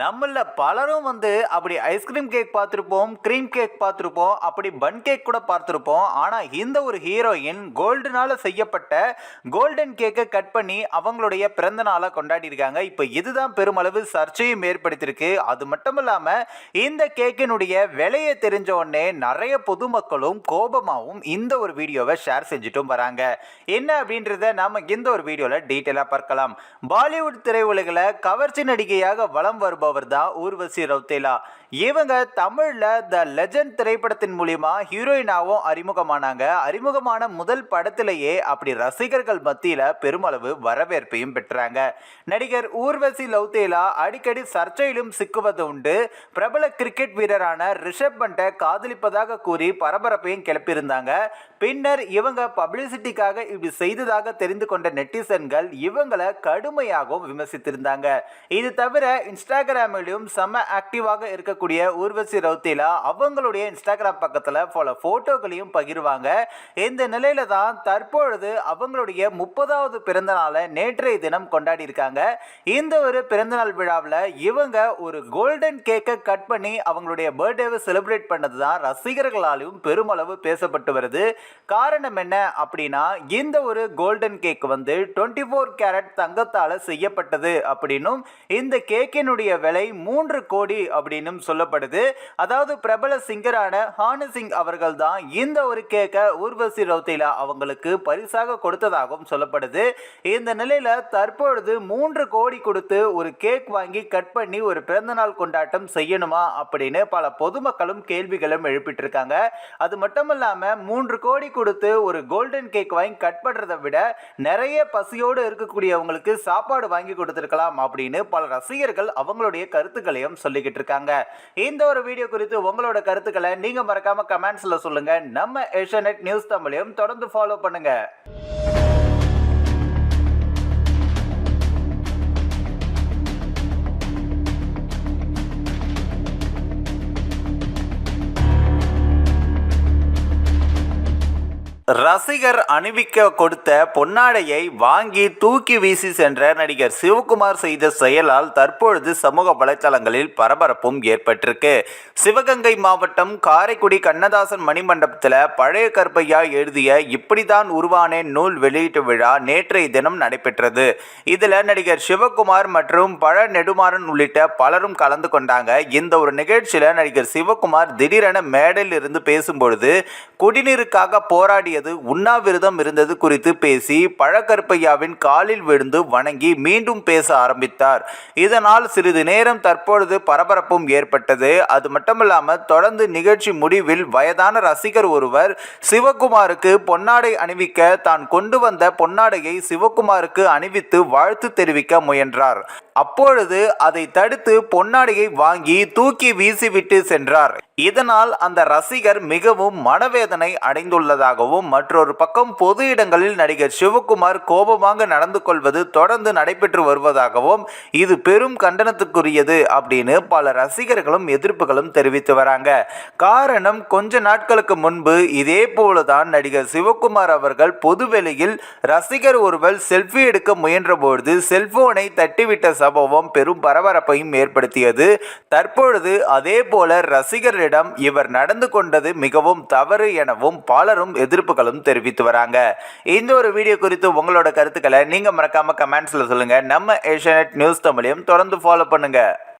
நம்மள பலரும் வந்து அப்படி ஐஸ்கிரீம் கேக் பார்த்துருப்போம் க்ரீம் கேக் பார்த்துருப்போம் அப்படி பன் கேக் கூட பார்த்துருப்போம். ஆனால் இந்த ஒரு ஹீரோயின் கோல்டுனால செய்யப்பட்ட கோல்டன் கேக்கை கட் பண்ணி அவங்களுடைய பிறந்த நாளை கொண்டாடியிருக்காங்க. இப்போ இதுதான் பெருமளவு சர்ச்சையும் ஏற்படுத்தியிருக்கு. அது மட்டும் இல்லாமல் இந்த கேக்கினுடைய விலையை தெரிஞ்ச உடனே நிறைய பொதுமக்களும் கோபமாகவும் இந்த ஒரு வீடியோவை ஷேர் செஞ்சுட்டும் வராங்க. என்ன அப்படின்றத நாம் இந்த ஒரு வீடியோவில் டீட்டெயிலாக பார்க்கலாம். பாலிவுட் திரையுலகில் கவர்ச்சி நடிகையாக வலம் வருபவர் தான் ஊர்வசி ரவுத்தேலா இவங்க தமிழில் த லெஜண்ட் திரைப்படத்தின் மூலியமா ஹீரோயினாவும் அறிமுகமானாங்க. அறிமுகமான முதல் படத்திலேயே அப்படி ரசிகர்கள் மத்தியில் பெருமளவு வரவேற்பையும் பெற்றாங்க. நடிகர் ஊர்வசி லவ்தேலா அடிக்கடி சர்ச்சையிலும் சிக்குவது உண்டு. பிரபல கிரிக்கெட் வீரரான ரிஷப் பண்டை காதலிப்பதாக கூறி பரபரப்பையும் கிளப்பியிருந்தாங்க. பின்னர் இவங்க பப்ளிசிட்டிக்காக இப்படி செய்ததாக தெரிந்து கொண்ட நெட்டிசன்கள் இவங்களை கடுமையாகவும் விமர்சித்திருந்தாங்க. இது தவிர இன்ஸ்டா இன்ஸ்டாகிராமிலும் செம்ம ஆக்டிவாக இருக்கக்கூடிய ஊர்வசி ரவுத்திலா அவங்களுடைய இன்ஸ்டாகிராம் பக்கத்தில் பல ஃபோட்டோக்களையும் பகிர்வாங்க. இந்த நிலையில தான் தற்பொழுது அவங்களுடைய முப்பதாவது பிறந்த நாளை நேற்றைய தினம் கொண்டாடி இருக்காங்க. இந்த ஒரு பிறந்தநாள் விழாவில் இவங்க ஒரு கோல்டன் கேக்கை கட் பண்ணி அவங்களுடைய பர்த்டேவை செலிப்ரேட் பண்ணது தான் ரசிகர்களாலும் பெருமளவு பேசப்பட்டு வருது. காரணம் என்ன அப்படின்னா இந்த ஒரு கோல்டன் கேக் வந்து டுவெண்ட்டி ஃபோர் கேரட் தங்கத்தால் செய்யப்பட்டது அப்படின்னும் இந்த கேக்கினுடைய விலை மூன்று கோடி அப்படின்னும் சொல்லப்படுது. அதாவது பிரபல சிங்கரான ஹானு சிங் அவர்கள் தான் இந்த ஒரு கேக்கை ஊர்வசி ரவுத்திலா அவங்களுக்கு பரிசாக கொடுத்ததாகவும் சொல்லப்படுது. இந்த நிலையில தற்பொழுது மூன்று கோடி கொடுத்து ஒரு கேக் வாங்கி கட் பண்ணி ஒரு பிறந்தநாள் கொண்டாட்டம் செய்யணுமா அப்படின்னு பல பொதுமக்களும் கேள்விகளும் எழுப்பிட்டு இருக்காங்க அது மட்டும் இல்லாம மூன்று கோடி கொடுத்து ஒரு கோல்டன் கேக் வாங்கி கட் பண்றதை விட நிறைய பசியோடு இருக்கக்கூடியவங்களுக்கு சாப்பாடு வாங்கி கொடுத்துருக்கலாம் அப்படின்னு பல ரசிகர்கள் அவங்க உங்களுடைய கருத்துக்களையும் சொல்லிக்கிட்டு இருக்காங்க. இந்த ஒரு வீடியோ குறித்து உங்களோட கருத்துக்களை நீங்க மறக்காம கமெண்ட்ஸ்ல சொல்லுங்க. நம்ம ஏஷியநெட் நியூஸ் தமிழையும் தொடர்ந்து ஃபாலோ பண்ணுங்க. ரசிகர் அணிவிக்க கொடுத்த பொன்னாடையை வாங்கி தூக்கி வீசி சென்ற நடிகர் சிவகுமார் செய்த செயலால் தற்பொழுது சமூக வலைத்தளங்களில் பரபரப்பும் ஏற்பட்டிருக்கு. சிவகங்கை மாவட்டம் காரைக்குடி கண்ணதாசன் மணிமண்டபத்தில் பழைய கருப்பையா எழுதிய இப்படிதான் உருவானேன் நூல் வெளியீட்டு விழா நேற்றைய தினம் நடைபெற்றது. இதில் நடிகர் சிவகுமார் மற்றும் பழ நெடுமாறன் உள்ளிட்ட பலரும் கலந்து கொண்டாங்க. இந்த ஒரு நிகழ்ச்சியில் நடிகர் சிவகுமார் திடீரென மேடையில் இருந்து பேசும்பொழுது குடிநீருக்காக போராடியது உண்ணாவிரதம் இருந்தது குறித்து பேசி பழக்கற்பையாவின் காலில் விழுந்து வணங்கி மீண்டும் பேச ஆரம்பித்தார். இதனால் சிறிது நேரம் தற்பொழுது பரபரப்பும் ஏற்பட்டது. அது மட்டுமல்லாமல் தொடர்ந்து நிகழ்ச்சி முடிவில் வயதான ரசிகர் ஒருவர் சிவகுமாருக்கு பொன்னாடை அணிவிக்க தான் கொண்டு வந்த பொன்னாடையை சிவகுமாருக்கு அணிவித்து வாழ்த்து தெரிவிக்க முயன்றார். அப்பொழுது அதை தடுத்து பொன்னாடையை வாங்கி தூக்கி வீசிவிட்டு சென்றார். இதனால் அந்த ரசிகர் மிகவும் மனவேதனை அடைந்துள்ளதாகவும் மற்றொரு பக்கம் பொது இடங்களில் நடிகர் சிவகுமார் கோபமாக நடந்து கொள்வது தொடர்ந்து நடைபெற்று வருவதாகவும் இது பெரும் கண்டனத்துக்குரியது அப்படின்னு பல ரசிகர்களும் எதிர்ப்புகளும் தெரிவித்து வராங்க. காரணம் கொஞ்ச நாட்களுக்கு முன்பு இதே போலதான் நடிகர் சிவகுமார் அவர்கள் பொதுவெளியில் ரசிகர் ஒருவர் செல்ஃபி எடுக்க முயன்றபொழுது செல்போனை தட்டிவிட்ட சம்பவம் பெரும் பரபரப்பையும் ஏற்படுத்தியது. தற்பொழுது அதே போல ரசிகரிடம் இவர் நடந்து கொண்டது மிகவும் தவறு எனவும் பலரும் எதிர்ப்புகளும் தெரிவித்து வராங்க. இந்த ஒரு வீடியோ குறித்து உங்களோட கருத்துக்களை நீங்க மறக்காம கமெண்ட்ஸ்ல சொல்லுங்க. நம்ம ஏஷியநெட் நியூஸ் தமிழையும் தொடர்ந்து ஃபாலோ பண்ணுங்க.